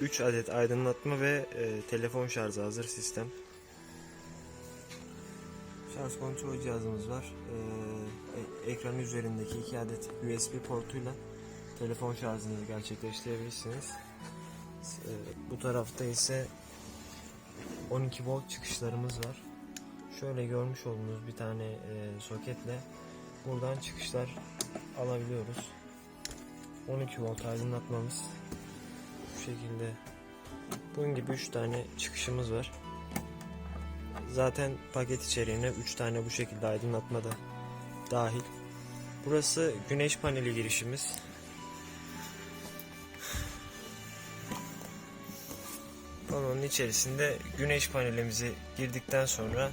3 adet aydınlatma ve e, telefon şarjı hazır sistem. Şarj kontrol cihazımız var. Ee, e- ekran üzerindeki 2 adet USB portuyla telefon şarjını gerçekleştirebilirsiniz. Ee, bu tarafta ise 12 volt çıkışlarımız var. Şöyle görmüş olduğunuz bir tane e, soketle buradan çıkışlar alabiliyoruz. 12 volt aydınlatmamız bu şekilde. Bunun gibi 3 tane çıkışımız var. Zaten paket içeriğine 3 tane bu şekilde aydınlatma da dahil. Burası güneş paneli girişimiz. Onun içerisinde güneş panelimizi girdikten sonra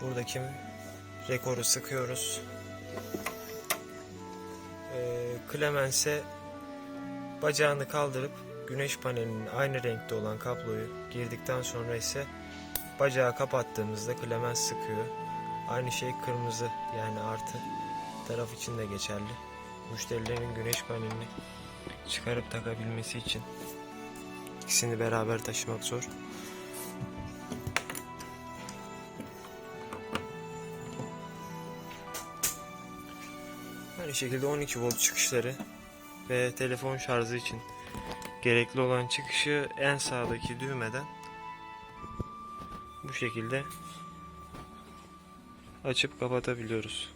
buradaki rekoru sıkıyoruz. Ee, Clemens'e bacağını kaldırıp güneş panelinin aynı renkte olan kabloyu girdikten sonra ise bacağı kapattığımızda Clemens sıkıyor. Aynı şey kırmızı yani artı taraf için de geçerli. Müşterilerin güneş panelini çıkarıp takabilmesi için ikisini beraber taşımak zor. Aynı şekilde 12 volt çıkışları ve telefon şarjı için gerekli olan çıkışı en sağdaki düğmeden bu şekilde açıp kapatabiliyoruz.